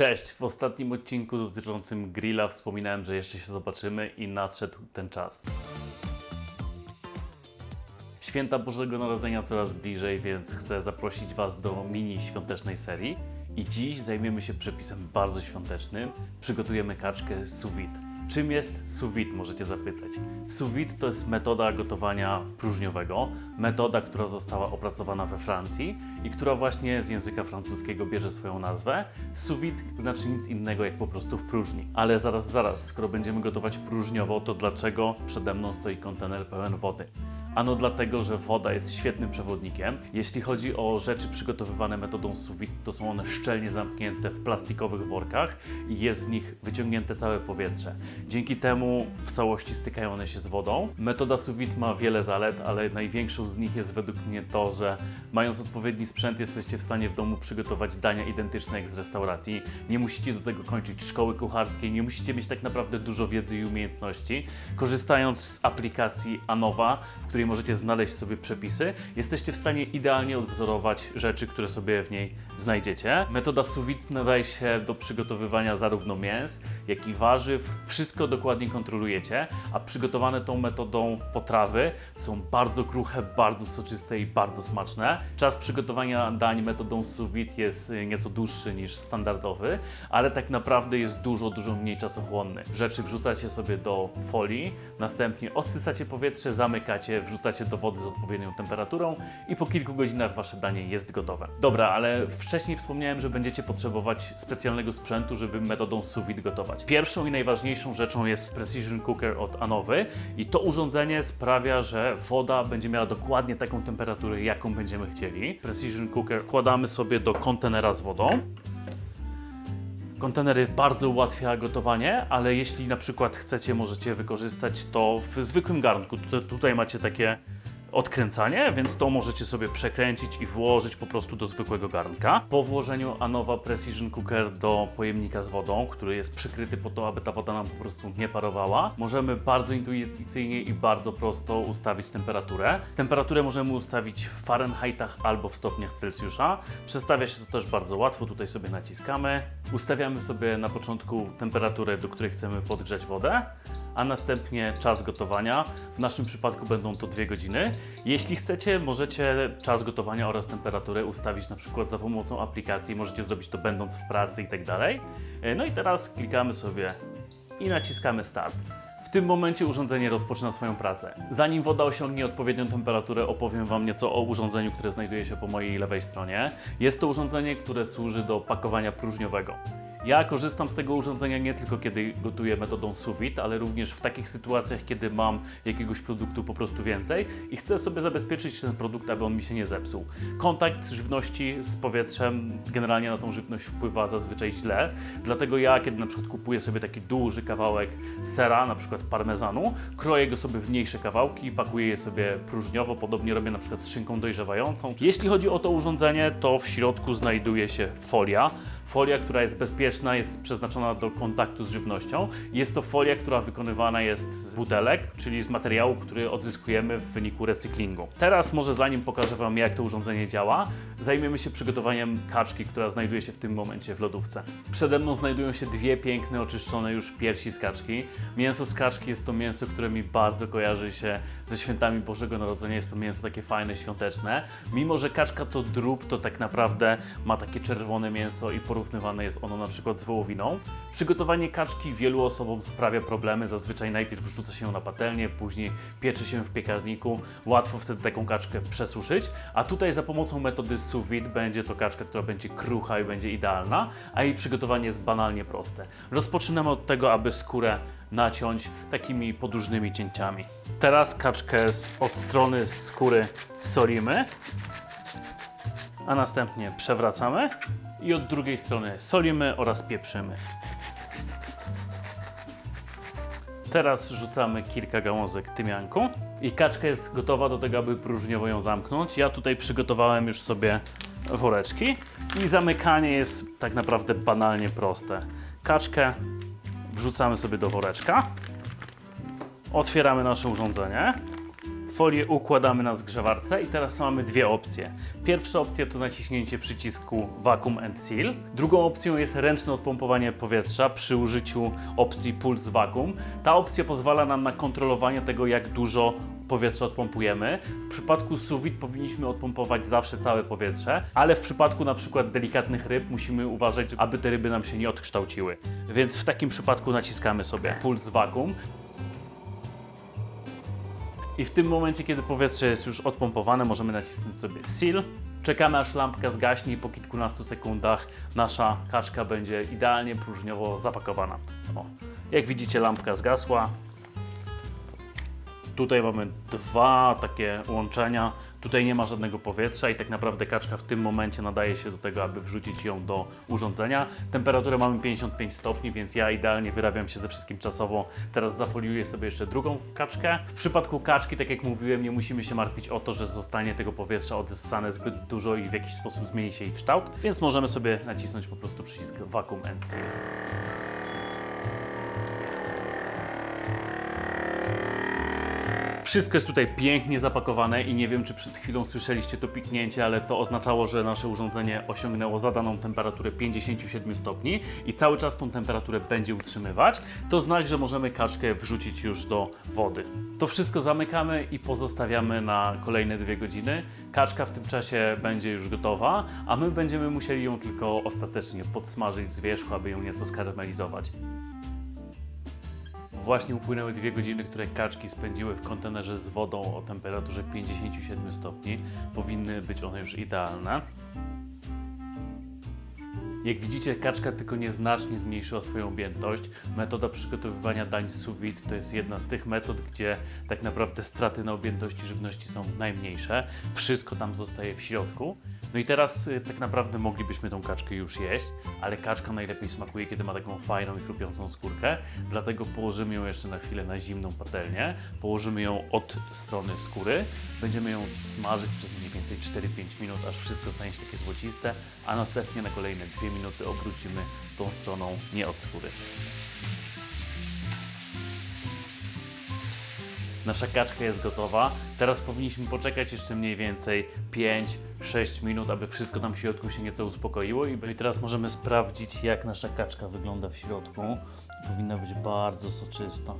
Cześć! W ostatnim odcinku dotyczącym grilla wspominałem, że jeszcze się zobaczymy i nadszedł ten czas. Święta Bożego Narodzenia coraz bliżej, więc chcę zaprosić Was do mini świątecznej serii. I dziś zajmiemy się przepisem bardzo świątecznym. Przygotujemy kaczkę sous vide. Czym jest sous vide, możecie zapytać. Sous vide to jest metoda gotowania próżniowego, metoda, która została opracowana we Francji i która właśnie z języka francuskiego bierze swoją nazwę. Sous vide znaczy nic innego jak po prostu w próżni. Ale zaraz, zaraz, skoro będziemy gotować próżniowo, to dlaczego przede mną stoi kontener pełen wody? Ano dlatego, że woda jest świetnym przewodnikiem. Jeśli chodzi o rzeczy przygotowywane metodą sous vide, to są one szczelnie zamknięte w plastikowych workach i jest z nich wyciągnięte całe powietrze. Dzięki temu w całości stykają one się z wodą. Metoda sous vide ma wiele zalet, ale największą z nich jest według mnie to, że mając odpowiedni sprzęt jesteście w stanie w domu przygotować dania identyczne jak z restauracji. Nie musicie do tego kończyć szkoły kucharskiej, nie musicie mieć tak naprawdę dużo wiedzy i umiejętności. Korzystając z aplikacji Anowa, w której możecie znaleźć sobie przepisy, jesteście w stanie idealnie odwzorować rzeczy, które sobie w niej znajdziecie. Metoda sous vide nadaje się do przygotowywania zarówno mięs, jak i warzyw. Wszystko dokładnie kontrolujecie, a przygotowane tą metodą potrawy są bardzo kruche, bardzo soczyste i bardzo smaczne. Czas przygotowania dań metodą sous vide jest y, nieco dłuższy niż standardowy, ale tak naprawdę jest dużo, dużo mniej czasochłonny. Rzeczy wrzucacie sobie do folii, następnie odsysacie powietrze, zamykacie, wrzucacie do wody z odpowiednią temperaturą i po kilku godzinach wasze danie jest gotowe. Dobra, ale wcześniej wspomniałem, że będziecie potrzebować specjalnego sprzętu, żeby metodą sous vide gotować. Pierwszą i najważniejszą rzeczą jest Precision Cooker od Anowy i to urządzenie sprawia, że woda będzie miała dokładnie taką temperaturę, jaką będziemy chcieli. Precision Cooker wkładamy sobie do kontenera z wodą. Kontenery bardzo ułatwia gotowanie, ale jeśli na przykład chcecie, możecie wykorzystać to w zwykłym garnku. Tutaj, macie takie odkręcanie, więc to możecie sobie przekręcić i włożyć po prostu do zwykłego garnka. Po włożeniu Anowa Precision Cooker do pojemnika z wodą, który jest przykryty po to, aby ta woda nam po prostu nie parowała, możemy bardzo intuicyjnie i bardzo prosto ustawić temperaturę. Temperaturę możemy ustawić w Fahrenheitach albo w stopniach Celsjusza. Przestawia się to też bardzo łatwo, tutaj sobie naciskamy. Ustawiamy sobie na początku temperaturę, do której chcemy podgrzać wodę a następnie czas gotowania. W naszym przypadku będą to dwie godziny. Jeśli chcecie, możecie czas gotowania oraz temperaturę ustawić na przykład za pomocą aplikacji. Możecie zrobić to będąc w pracy i tak dalej. E, No i teraz klikamy sobie i naciskamy start. W tym momencie urządzenie rozpoczyna swoją pracę. Zanim woda osiągnie odpowiednią temperaturę, opowiem Wam nieco o urządzeniu, które znajduje się po mojej lewej stronie. Jest to urządzenie, które służy do pakowania próżniowego. Ja korzystam z tego urządzenia nie tylko kiedy gotuję metodą sous vide, ale również w takich sytuacjach, kiedy mam jakiegoś produktu po prostu więcej i chcę sobie zabezpieczyć ten produkt, aby on mi się nie zepsuł. Kontakt żywności z powietrzem generalnie na tą żywność wpływa zazwyczaj źle, dlatego ja, kiedy na przykład kupuję sobie taki duży kawałek sera, na przykład parmezanu, kroję go sobie w mniejsze kawałki i pakuję je sobie próżniowo, podobnie robię na przykład z szynką dojrzewającą. Jeśli chodzi o to urządzenie, to w środku znajduje się folia, Folia, która jest bezpieczna, jest przeznaczona do kontaktu z żywnością. Jest to folia, która wykonywana jest z butelek, czyli z materiału, który odzyskujemy w wyniku recyklingu. Teraz może zanim pokażę Wam, jak to urządzenie działa, zajmiemy się przygotowaniem kaczki, która znajduje się w tym momencie w lodówce. Przede mną znajdują się dwie piękne, oczyszczone już piersi z kaczki. Mięso z kaczki jest to mięso, które mi bardzo kojarzy się ze świętami Bożego Narodzenia. Jest to mięso takie fajne, świąteczne. Mimo, że kaczka to drób, to tak naprawdę ma takie czerwone mięso i porównywane jest ono na przykład z wołowiną. Przygotowanie kaczki wielu osobom sprawia problemy. Zazwyczaj najpierw wrzuca się ją na patelnię, później pieczy się w piekarniku. Łatwo wtedy taką kaczkę przesuszyć, a tutaj za pomocą metody sous vide będzie to kaczka, która będzie krucha i będzie idealna, a jej przygotowanie jest banalnie proste. Rozpoczynamy od tego, aby skórę naciąć takimi podłużnymi cięciami. Teraz kaczkę od strony skóry solimy, a następnie przewracamy i od drugiej strony solimy oraz pieprzymy. Teraz rzucamy kilka gałązek tymianku i kaczka jest gotowa do tego, aby próżniowo ją zamknąć. Ja tutaj przygotowałem już sobie woreczki i zamykanie jest tak naprawdę banalnie proste. Kaczkę wrzucamy sobie do woreczka, otwieramy nasze urządzenie, Folię układamy na zgrzewarce i teraz mamy dwie opcje. Pierwsza opcja to naciśnięcie przycisku Vacuum and Seal. Drugą opcją jest ręczne odpompowanie powietrza przy użyciu opcji Pulse Vacuum. Ta opcja pozwala nam na kontrolowanie tego, jak dużo powietrza odpompujemy. W przypadku vide powinniśmy odpompować zawsze całe powietrze, ale w przypadku na przykład delikatnych ryb musimy uważać, aby te ryby nam się nie odkształciły. Więc w takim przypadku naciskamy sobie Pulse Vacuum. I w tym momencie, kiedy powietrze jest już odpompowane, możemy nacisnąć sobie Seal. Czekamy aż lampka zgaśnie i po kilkunastu sekundach nasza kaczka będzie idealnie próżniowo zapakowana. O, jak widzicie lampka zgasła. Tutaj mamy dwa takie łączenia. Tutaj nie ma żadnego powietrza i tak naprawdę kaczka w tym momencie nadaje się do tego, aby wrzucić ją do urządzenia. Temperaturę mamy 55 stopni, więc ja idealnie wyrabiam się ze wszystkim czasowo. Teraz zafoliuję sobie jeszcze drugą kaczkę. W przypadku kaczki, tak jak mówiłem, nie musimy się martwić o to, że zostanie tego powietrza odessane zbyt dużo i w jakiś sposób zmieni się jej kształt, więc możemy sobie nacisnąć po prostu przycisk Vacuum and Seal. Wszystko jest tutaj pięknie zapakowane i nie wiem, czy przed chwilą słyszeliście to piknięcie, ale to oznaczało, że nasze urządzenie osiągnęło zadaną temperaturę 57 stopni i cały czas tą temperaturę będzie utrzymywać. To znak, że możemy kaczkę wrzucić już do wody. To wszystko zamykamy i pozostawiamy na kolejne dwie godziny. Kaczka w tym czasie będzie już gotowa, a my będziemy musieli ją tylko ostatecznie podsmażyć z wierzchu, aby ją nieco skarmelizować. Właśnie upłynęły dwie godziny, które kaczki spędziły w kontenerze z wodą o temperaturze 57 stopni. Powinny być one już idealne. Jak widzicie, kaczka tylko nieznacznie zmniejszyła swoją objętość. Metoda przygotowywania dań sous vide to jest jedna z tych metod, gdzie tak naprawdę straty na objętości żywności są najmniejsze. Wszystko tam zostaje w środku. No i teraz y, tak naprawdę moglibyśmy tą kaczkę już jeść, ale kaczka najlepiej smakuje, kiedy ma taką fajną i chrupiącą skórkę. Dlatego położymy ją jeszcze na chwilę na zimną patelnię. Położymy ją od strony skóry. Będziemy ją smażyć przez mniej więcej 4-5 minut, aż wszystko stanie się takie złociste, a następnie na kolejne 2 minuty obrócimy tą stroną nie od skóry. Nasza kaczka jest gotowa. Teraz powinniśmy poczekać jeszcze mniej więcej 5-6 minut, aby wszystko tam w środku się nieco uspokoiło. I teraz możemy sprawdzić, jak nasza kaczka wygląda w środku. Powinna być bardzo soczysta.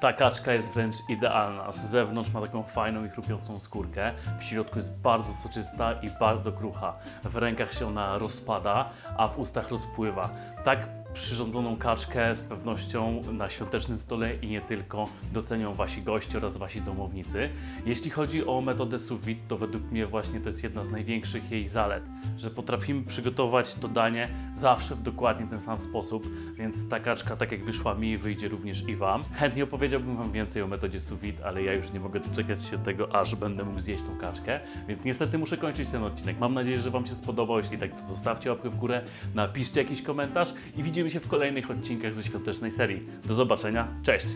Ta kaczka jest wręcz idealna. Z zewnątrz ma taką fajną i chrupiącą skórkę. W środku jest bardzo soczysta i bardzo krucha. W rękach się ona rozpada, a w ustach rozpływa. Tak przyrządzoną kaczkę z pewnością na świątecznym stole i nie tylko docenią wasi goście oraz wasi domownicy. Jeśli chodzi o metodę sous vide, to według mnie właśnie to jest jedna z największych jej zalet, że potrafimy przygotować to danie zawsze w dokładnie ten sam sposób, więc ta kaczka, tak jak wyszła mi, wyjdzie również i wam. Chętnie opowiedziałbym wam więcej o metodzie sous vide, ale ja już nie mogę doczekać się tego, aż będę mógł zjeść tą kaczkę, więc niestety muszę kończyć ten odcinek. Mam nadzieję, że wam się spodobał. Jeśli tak, to zostawcie łapkę w górę, napiszcie jakiś komentarz i widzimy się w kolejnych odcinkach ze świątecznej serii. Do zobaczenia, cześć!